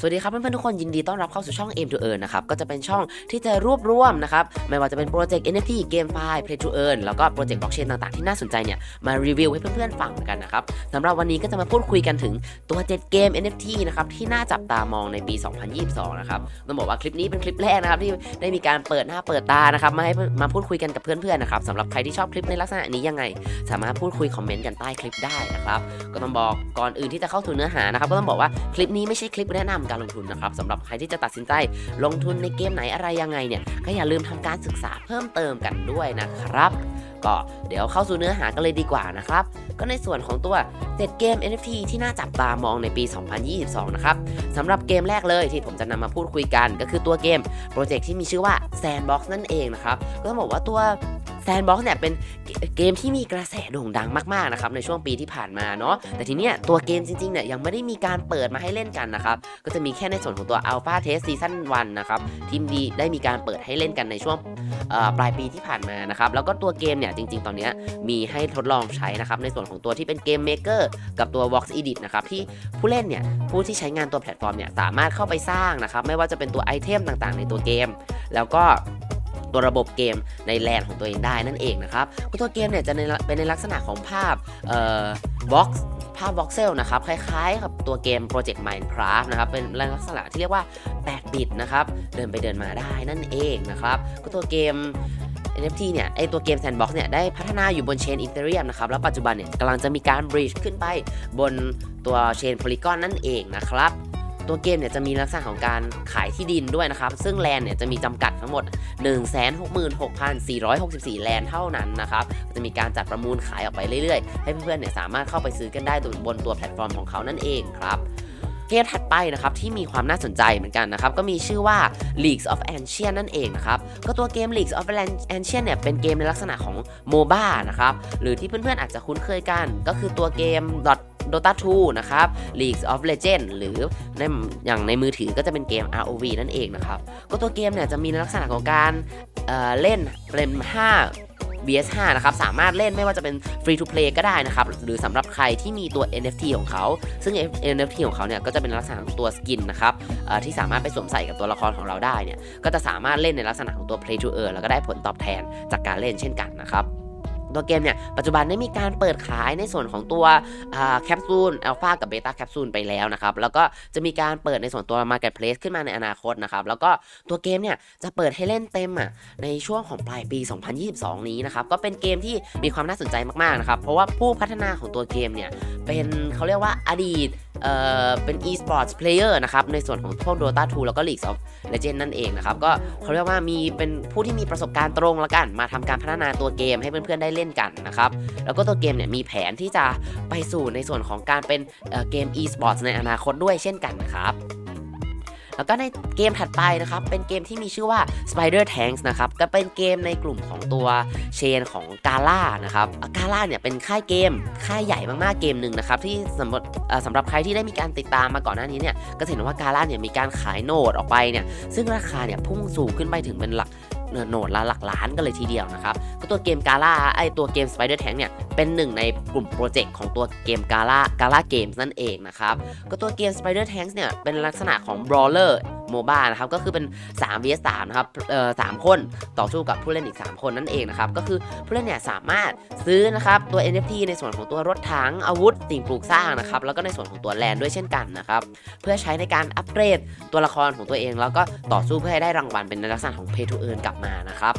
สวัสดีครับเพื่อนๆทุกคนยินดีต้อนรับเข้าสู่ช่อง Aim to Earn นะครับก็จะเป็นช่องที่จะรวบรวมนะครับไม่ว่าจะเป็นโปรเจกต์ NFT เกมไฟล์ Play to Earn แล้วก็โปรเจกต์บล็อกเชนต่างๆที่น่าสนใจเนี่ยมารีวิวให้เพื่อนๆฟังกันนะครับสำหรับวันนี้ก็จะมาพูดคุยกันถึงตัว 7 เกม NFT นะครับที่น่าจับตามองในปี 2022 นะครับต้องบอกว่าคลิปนี้เป็นคลิปแรกนะครับที่ได้มีการเปิดหน้าเปิดตานะครับมาให้มาพูดคุยกันกับเพื่อนๆนะครับสำหรับใครที่ชอบคลิปในลักษณะนี้ยังไง สามารถพูดคุยคอมเมนต์กันใต้คลิปได้นะครับก็ต้องบอกก่อนอื่นที่จะเข้าสู่เนื้อหานะครับก็ต้องบอกว่าคลิปนี้ไม่ใช่คลิปแนะนำการลงทุนนะครับสำหรับใครที่จะตัดสินใจลงทุนในเกมไหนอะไรยังไงเนี่ยก็อย่าลืมทำการศึกษาเพิ่มเติมกันด้วยนะครับ ก็เดี๋ยวเข้าสู่เนื้อหากันเลยดีกว่านะครับ ก็ในส่วนของตัว 7 เกม NFT ที่น่าจับตามองในปี 2022 นะครับสำหรับเกมแรกเลยที่ผมจะนำมาพูดคุยกัน ก็คือตัวเกมโปรเจกต์ที่มีชื่อว่า Sandbox นั่นเองนะครับก็ต้องบอกว่าตัว Sandbox เนี่ยเป็นเกมที่มีกระแสโด่งดังมากๆนะครับในช่วงปีที่ผ่านมาเนาะแต่ทีเนี้ยตัวเกมจริงๆเนี่ยยังไม่ได้มีการเปิดมาให้เล่นกันนะครับก็จะมีแค่ในส่วนของตัว Alpha Test Season 1นะครับที่มีได้มีการเปิดให้เล่นกันในช่วงปลายปีที่ผ่านมานะครับแล้วก็ตัวเกมเนี่ยจริง ๆ ตอนนี้มีให้ทดลองใช้นะครับในส่วนของตัวที่เป็นเกม Maker กับตัว Vox Edit นะครับที่ผู้เล่นเนี่ยผู้ที่ใช้งานตัวแพลตฟอร์มเนี่ยสามารถเข้าไปสร้างนะครับไม่ว่าจะเป็นตัวไอเทมต่างๆ ในตัวเกม แล้วก็ ตัวระบบเกมในแลนของตัวเองได้นั่นเองนะครับก็ตัวเกมเนี่ยจะเป็นในลักษณะของภาพเอ่อ box ภาพ voxel นะครับ คล้ายๆ กับตัวเกม Project Minecraft นะครับ เป็นลักษณะที่เรียกว่า 8 บิตนะครับ เดินไปเดินมาได้นั่นเองนะครับ ก็ตัวเกม NFT เนี่ย ไอตัวเกม Sandbox เนี่ย ได้พัฒนาอยู่บนเชน Ethereum นะครับ แล้วปัจจุบันเนี่ยกำลังจะมีการ bridge ขึ้นไปบนตัวเชน Polygon นั่นเองนะครับ ตัวเกมเนี่ยจะมีลักษณะของการขายที่ดินด้วยนะครับ ซึ่งแลนเนี่ยจะมีจำกัดทั้งหมด 166,464 แลนเท่านั้นนะครับจะมีการจัดประมูลขายออกไปเรื่อยๆ ให้เพื่อนๆเนี่ยสามารถเข้าไปซื้อกันได้บนตัวแพลตฟอร์มของเขานั่นเองครับเกมถัดไปนะครับที่มีความน่าสนใจเหมือนกันนะครับก็มีชื่อว่า Leagues of Ancient นั่นเองนะครับก็ตัวเกม Leagues of Ancient เนี่ยเป็นเกมในลักษณะของ MOBA นะครับหรือที่เพื่อนๆอาจจะคุ้นเคยกัน ก็คือตัวเกม Dota 2 นะครับ League of Legends หรือในอย่างในมือถือก็จะเป็นเกม ROV นั่นเองนะครับ ก็ตัวเกมเนี่ยจะมีลักษณะของการเอ่อเล่นเป็น5 vs 5นะครับ สามารถเล่นไม่ว่าจะเป็น free to play ก็ได้นะครับ หรือสำหรับใครที่มีตัว NFT ของเขา ซึ่ง NFT ของเขาเนี่ย ก็จะเป็นลักษณะของตัวสกินนะครับที่สามารถไปสวมใส่กับตัวละครของเราได้เนี่ย ก็จะสามารถเล่นในลักษณะของตัว play to earn แล้วก็ได้ผลตอบแทนจากการเล่นเช่นกันนะครับ ตัวเกมเนี่ยปัจจุบันได้มีการเปิดขายในส่วนของตัวแคปซูลอัลฟากับเบต้าแคปซูลไปแล้วนะครับแล้วก็จะมีการเปิดในส่วนตัว Marketplace ขึ้นมาในอนาคตนะครับแล้วก็ตัวเกมเนี่ยจะเปิดให้เล่นเต็มอะในช่วงของปลายปี 2022 นี้นะครับก็เป็นเกมที่มีความน่าสนใจมากๆนะครับเพราะว่าผู้พัฒนาของตัวเกมเนี่ยเป็นเขาเรียกว่าอดีต เอ่อเป็น e-sports player นะครับในส่วนของพวก Dota 2 แล้วก็ League of Legends นั่นเองนะครับ ก็เขาเรียกว่ามีเป็นผู้ที่มีประสบการณ์ตรงละกัน มาทำการพัฒนาตัวเกมให้เพื่อนๆได้เล่นกันนะครับ แล้วก็ตัวเกมเนี่ยมีแผนที่จะไปสู่ในส่วนของการเป็นเเกม e-sports ในอนาคตด้วยเช่นกันนะครับ แล้วก็ในเกมถัดไปนะครับ เป็นเกมที่มีชื่อว่า Spider Tanks นะครับ ก็เป็นเกมในกลุ่มของตัวเชนของกาล่านะครับกาล่าเนี่ยเป็นค่ายเกม ค่ายใหญ่มากๆเกมหนึ่งนะครับ ที่สำหรับสำหรับใครที่ได้มีการติดตามมาก่อนหน้านี้เนี่ย ก็เห็นว่ากาล่าเนี่ยมีการขายโนดออกไปเนี่ย ซึ่งราคาเนี่ยพุ่งสูงขึ้นไปถึงเป็นหลัก โหนดละหลักล้านกันเลยทีเดียวนะครับก็ตัวเกมกาล่าไอตัวเกม Spider Tank เนี่ยเป็นหนึ่งในกลุ่มโปรเจกต์ของตัวเกมกาล่ากาล่าเกมนั่นเองนะครับก็ตัวเกม Spider Tanks เนี่ยเป็นลักษณะของ Brawler โมบ้านะครับก็คือเป็น 3 vs 3นะครับเอ่อสคนต่อสู้กับผู้เล่นอีก 3 คนนั่นเองนะครับก็คือผู้เล่นเนี่ยสามารถซื้อนะครับตัว NFT ในส่วนของตัวรถถังอาวุธสิ่งปลูกสร้างนะครับแล้วก็ในส่วนของตัวแลนด์ด้วยเช่นกันนะครับเพื่อใช้ในการอัปเกรดตัวละครของตัวเอง แล้วก็ต่อสู้เพื่อให้ได้รางวัลเป็นในลักษณะของ Pay to Earn กลับมานะครับ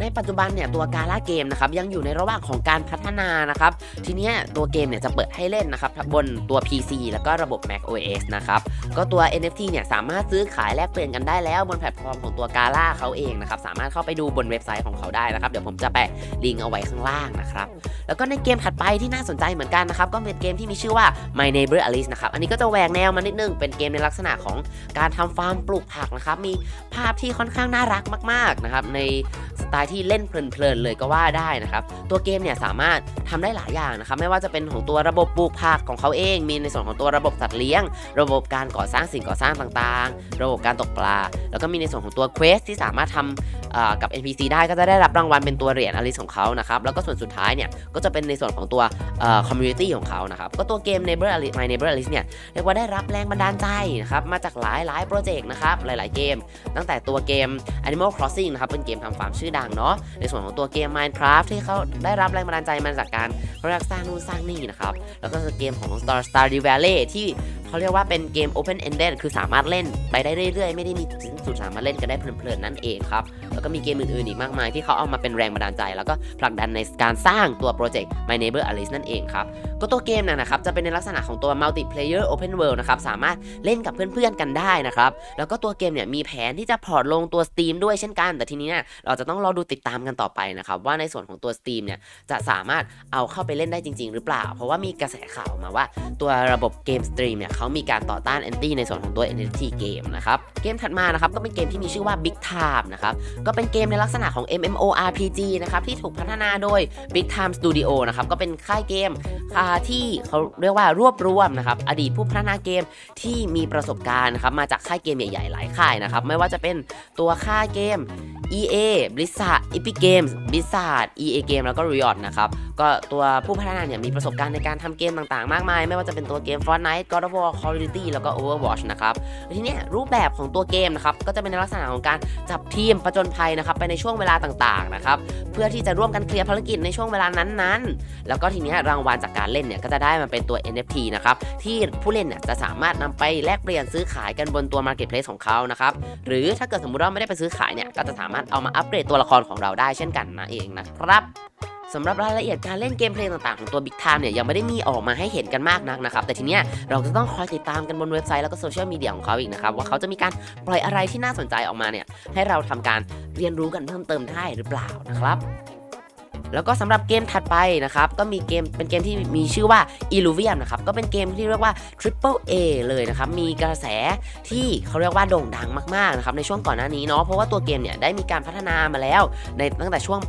ในปัจจุบันเนี่ยตัวกาล่าเกมนะครับยังอยู่ในระหว่างของการพัฒนานะครับทีนี้ตัวเกมเนี่ยจะเปิดให้เล่นนะครับบนตัว PC แล้วก็ระบบ Mac OS นะครับก็ตัว NFT เนี่ยสามารถซื้อขายแลกเปลี่ยนกันได้แล้วบนแพลตฟอร์มของตัวกาล่าเขาเองนะครับสามารถเข้าไปดูบนเว็บไซต์ของเขาได้นะครับเดี๋ยวผมจะแปะลิงก์เอาไว้ข้างล่างนะครับแล้วก็ในเกมถัดไปที่น่าสนใจเหมือนกันนะครับก็เป็นเกมที่มีชื่อว่า My Neighbor Alice นะครับอันนี้ก็จะแหวกแนวมานิดนึงเป็นเกมในลักษณะของการทำฟาร์มปลูกผักนะครับมีภาพที่ค่อนข้างน่ารักมากๆนะครับในสไตลที่ที่เล่นเพลินๆเลยก็ว่าได้นะครับ ตัวเกมเนี่ยสามารถทำได้หลายอย่างนะครับ ไม่ว่าจะเป็นของตัวระบบปลูกผักของเขาเอง มีในส่วนของตัวระบบสัตว์เลี้ยง ระบบการก่อสร้างสิ่งก่อสร้างต่างๆ ระบบการตกปลา แล้วก็มีในส่วนของตัวเควสที่สามารถทำเอ่อกับ NPC ได้ก็จะได้รับรางวัลเป็นตัวเหรียญอลิสของเขานะครับ แล้วก็ส่วนสุดท้ายเนี่ยก็จะเป็นในส่วนของตัวคอมมูนิตี้ของเขานะครับ ก็ตัวเกม Neighbor Alice My Neighbor Alice เนี่ยเรียกว่าได้รับแรงบันดาลใจนะครับ มาจากหลายหลายโปรเจกต์นะครับ หลาย ๆ เกม ตั้งแต่ตัวเกม Animal Crossing นะครับ เป็นเกมทำฟาร์มชื่อดังเนาะในส่วนของตัวเกม Minecraft ที่เขาได้รับแรงบันดาลใจมาจากการเรียกสร้างนู่นสร้างนี่นะครับ แล้วก็เกมของ Star Stardew Valley ที่เขาเรียกว่าเป็นเกม Open Ended คือสามารถเล่นไปได้เรื่อยๆ ไม่ได้มีสิ้นสุดสามารถเล่นกันได้เพลินๆนั่นเองครับ แล้วก็มีเกมอื่นๆอีกมากมายที่เขาเอามาเป็นแรงบันดาลใจ แล้วก็ผลักดันในการสร้างตัวโปรเจกต์ My Neighbor Alice นั่นเองครับ ก็ตัวเกมน่ะนะครับจะเป็นในลักษณะของตัว multiplayer open world นะครับสามารถเล่นกับเพื่อนๆกันได้นะครับแล้วก็ตัวเกมเนี่ยมีแผนที่จะพอร์ตลงตัว Steam ด้วยเช่นกัน แต่ทีนี้เนี่ยเราจะต้องรอดูติดตามกันต่อไปนะครับว่าในส่วนของตัว Steam เนี่ยจะสามารถเอาเข้าไปเล่นได้จริง ๆ หรือเปล่า เพราะว่ามีกระแสข่าวมาว่าตัวระบบเกมสตรีมเนี่ยเขามีการต่อต้านแอนตี้ในส่วนของตัว NFT เกมนะครับเกมถัดมานะครับก็เป็นเกมที่มีชื่อว่า Big Time นะครับก็เป็นเกมในลักษณะของ MMORPG นะครับที่ถูกพัฒนาโดย Big Time Studio นะครับก็เป็นค่ายเกมที่เขาเรียกว่ารวบรวมนะครับอดีตผู้พัฒนาเกมที่มีประสบการณ์นะครับมาจากค่ายเกมใหญ่ๆหลายค่ายนะครับไม่ว่าจะเป็นตัวค่ายเกม EA Blizzard Epic Games Blizzard EA Game แล้วก็ Riot นะครับก็ตัวผู้พัฒนาเนี่ยมีประสบการณ์ในการทำเกมต่างๆ มาก m าย ไม่ว่าจะเป็นตัวเกม Fortnite God of War Call of Duty แล้วก็ Overwatch นะครับทีนี้รูปแบบของตัวเกมนะครับก็จะเป็นในลักษณะของการจับทีมประจนภัยนะครับไปในช่วงเวลาต่างๆนะครับเพื่อที่จะร่วมกันเคลียร์ภารกิจในช่วงเวลานั้นๆ แล้วก็ทีนี้รางวัลจากการเล่นเนี่ยก็จะได้มาเป็นตัว NFT นะครับที่ผู้เล่นเนี่ยจะสามารถนำไปแลกเปลี่ยนซื้อขายกันบนตัว Marketplace ของเขานะครับหรือถ้าเกิดสมมติว่าไม่ได้ไปซื้อขายเนี่ยก็จะสามารถเอามาอัปเกรดตัวละครของเราได้เช่นกันนะเองนะครับ สำหรับรายละเอียดการเล่นเกมเพลงต่างๆ ของตัว Big Time เนี่ยยังไม่ได้มีออกมาให้เห็นกันมากนักนะครับ แต่ทีเนี้ยเราจะต้องคอยติดตามกันบนเว็บไซต์แล้วก็โซเชียลมีเดียของเขาอีกนะครับ ว่าเขาจะมีการปล่อยอะไรที่น่าสนใจออกมาเนี่ยให้เราทำการเรียนรู้กันเพิ่มเติมได้หรือเปล่านะครับ แล้วก็สำหรับเกมถัดไปนะครับก็มีเกมเป็นเกมที่มีชื่อว่า Illuvium นะครับก็เป็นเกมที่เรียกว่า Triple A เลยนะครับมีกระแสที่เขาเรียกว่าโด่งดังมากๆนะครับในช่วงก่อนหน้านี้เนาะเพราะว่าตัวเกมเนี่ยได้มีการพัฒนามาแล้วในตั้งแต่ช่วง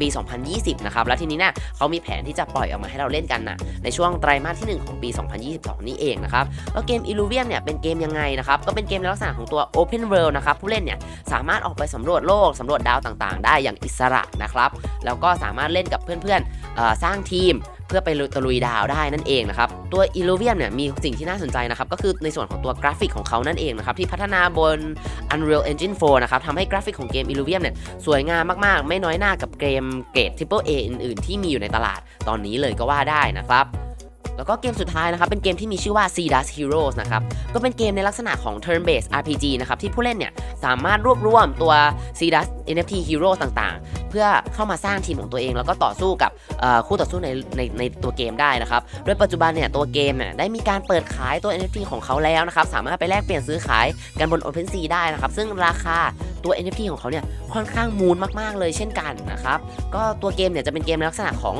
ปี 2020 นะครับแล้วทีนี้เนี่ยเขามีแผนที่จะปล่อยออกมาให้เราเล่นกันนะในช่วงไตรมาสที่ 1 ของปี 2022 นี้เองนะครับแล้วเกม Illuvium เนี่ยเป็นเกมยังไงนะครับก็เป็นเกมในลักษณะของตัว Open World นะครับผู้เล่นเนี่ยสามารถออกไปสำรวจโลกสำรวจดาวต่างๆ ได้อย่างอิสระนะครับแล้วก็สามารถเล่นกับเพื่อนๆ สร้างทีมเพื่อไปตะลุยดาวได้นั่นเองนะครับ ตัว Illuvium เนี่ยมีสิ่งที่น่าสนใจนะครับ ก็คือในส่วนของตัวกราฟิกของเขานั่นเองนะครับ ที่พัฒนาบน Unreal Engine 4 นะครับทำให้กราฟิกของเกม Illuvium เนี่ยสวยงามมากๆ ไม่น้อยหน้ากับเกมเกรด Triple A อื่นๆ ที่มีอยู่ในตลาดตอนนี้เลยก็ว่าได้นะครับแล้วก็เกมสุดท้ายนะครับ เป็นเกมที่มีชื่อว่า Sea Dust Heroes นะครับ ก็เป็นเกมในลักษณะของ Turn Based RPG นะครับ ที่ผู้เล่นเนี่ย สามารถรวบรวมตัว Sea Dust NFT Heroes ต่างๆ พื่อเข้ามาสร้างทีมของตัวเอง แล้วก็ต่อสู้กับคู่ต่อสู้ในในในตัวเกมได้นะครับ โดยปัจจุบันเนี่ยตัวเกมเนี่ยได้มีการเปิดขายตัว NFT ของเขาแล้วนะครับสามารถไปแลกเปลี่ยนซื้อขายกันบน OpenSea ได้นะครับ ซึ่งราคาตัว NFT ของเขาเนี่ยค่อนข้างมูลมาก ๆ เลยเช่นกันนะครับก็ตัวเกมเนี่ยจะเป็นเกมในลักษณะของ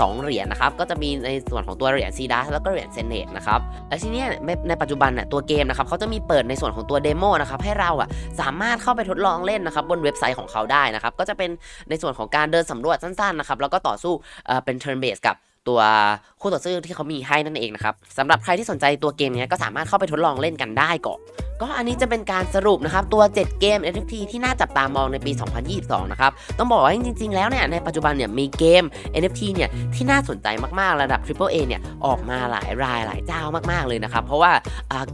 สองเหรียญนะครับก็จะมีในส่วนของตัวเหรียญซีดัสแล้วก็เหรียญเซเนตนะครับและทีนี้ในปัจจุบันน่ะตัวเกมนะครับเขาจะมีเปิดในส่วนของตัวเดโมนะครับให้เราอะสามารถเข้าไปทดลองเล่นนะครับบนเว็บไซต์ของเขาได้นะครับก็จะเป็นในส่วนของการเดินสำรวจสั้นๆนะครับแล้วก็ต่อสู้เป็น turn based กับตัว คู่ต่อสู้ที่เขามีให้นั่นเองนะครับสำหรับใครที่สนใจตัวเกมนี้ก็สามารถเข้าไปทดลองเล่นกันได้ก่อนก็อันนี้จะเป็นการสรุปนะครับตัว 7 เกม NFT ที่น่าจับตามองในปี 2022 นะครับ ต้องบอกว่าจริง ๆ แล้วเนี่ยในปัจจุบันเนี่ยมีเกม NFT เนี่ยที่น่าสนใจมาก ๆ ระดับ Triple A เนี่ยออกมาหลายรายหลายเจ้ามาก ๆ เลยนะครับ เพราะว่า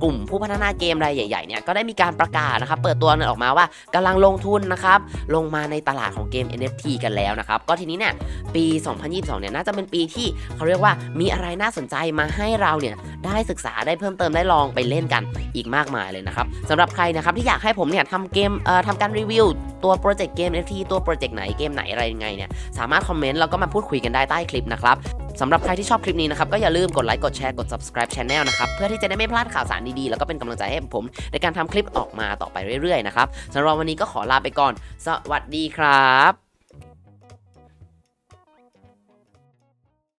กลุ่มผู้พัฒนาเกมรายใหญ่ ๆ เนี่ยก็ได้มีการประกาศนะครับเปิดตัวออกมาว่ากำลังลงทุนนะครับลงมาในตลาดของเกม NFT กันแล้วนะครับก็ทีนี้เนี่ยปี 2022 เนี่ยน่าจะเป็นปีที่เขาเรียกว่ามีอะไรน่าสนใจมาให้เราเนี่ยได้ศึกษาได้เพิ่มเติมได้ลองไปเล่นกันอีกมากมายเลยนะครับสำหรับใครนะครับที่อยากให้ผมเนี่ยทำเกมเอ่อทำการรีวิวตัวโปรเจกต์เกม NFT ตัวโปรเจกต์ไหนเกมไหนอะไรยังไงเนี่ยสามารถคอมเมนต์แล้วก็มาพูดคุยกันได้ใต้คลิปนะครับสำหรับใครที่ชอบคลิปนี้นะครับก็อย่าลืมกดไลค์กดแชร์กด subscribe channel นะครับเพื่อที่จะได้ไม่พลาดข่าวสารดีๆ แล้วก็เป็นกำลังใจให้ผมในการทำคลิปออกมาต่อไปเรื่อยๆนะครับสำหรับวันนี้ก็ขอลาไปก่อน สวัสดีครับ